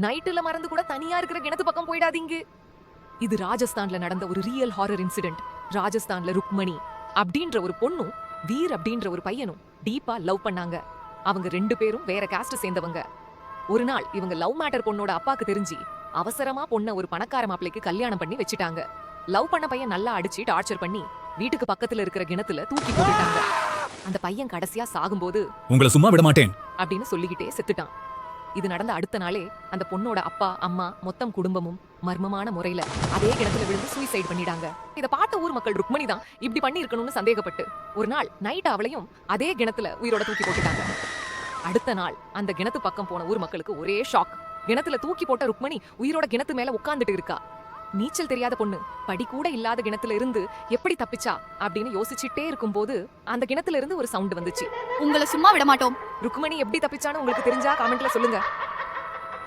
நைட்டுல மறந்து கூட தனியா இருக்கிற கிணத்து பக்கம் போயிடாதீங்க. இது ராஜஸ்தான்ல நடந்த ஒரு ரியல் ஹாரர் இன்சிடென்ட் ராஜஸ்தான்ல ருக்மணி அப்படின்ற ஒரு பொண்ணும் வீர் அப்படின்ற ஒரு பையனும் டீப்பா லவ் பண்ணாங்க. அவங்க ரெண்டு பேரும் வேற காஸ்ட் சேர்ந்தவங்க. ஒரு நாள் இவங்க லவ் மேட்டர் பொண்ணோட அப்பாக்கு தெரிஞ்சு அவசரமா பொண்ண ஒரு பணக்கார மாப்பிளைக்கு கல்யாணம் பண்ணி வச்சுட்டாங்க. லவ் பண்ண பையன் நல்லா அடிச்சு டார்ச்சர் பண்ணி வீட்டுக்கு பக்கத்துல இருக்கிற கிணத்துல தூக்கி போட்டுட்டாங்க. அந்த பையன் கடைசியா சாகும்போது உங்களை சும்மா விட மாட்டேன். அப்படின்னு சொல்லிக்கிட்டே செத்துட்டான். இது நடந்த அடுத்த நாளே அந்த பொண்ணோட அப்பா அம்மா மொத்தம் குடும்பமும் மர்மமான முறையில அதே கிணத்துல விழுந்து சூசைட் பண்ணிடாங்க இத பார்த்த ஊர் மக்கள் ருக்மணி தான் இப்படி பண்ணி இருக்கணும்னு சந்தேகப்பட்டு ஒரு நாள் நைட் அவளையும் அதே கிணத்துல உயிரோட தூக்கி போட்டுட்டாங்க. அடுத்த நாள் அந்த கிணத்து பக்கம் போன ஊர் மக்களுக்கு ஒரே ஷாக் கிணத்துல தூக்கி போட்ட ருக்மணி உயிரோட கிணத்து மேல உட்கார்ந்துட்டு இருக்கா. நீச்சல் தெரியாத பொண்ணு. படி கூட இல்லாத கிணத்துல இருந்து எப்படி தப்பிச்சா? அப்படின்னு யோசிச்சுட்டே இருக்கும்போது அந்த கிணத்துல இருந்து ஒரு சவுண்ட் வந்துச்சு. உங்களை சும்மா விட மாட்டோம். ருக்மணி எப்படி தப்பிச்சான்னு உங்களுக்கு தெரிஞ்சா கமெண்ட்ல சொல்லுங்க.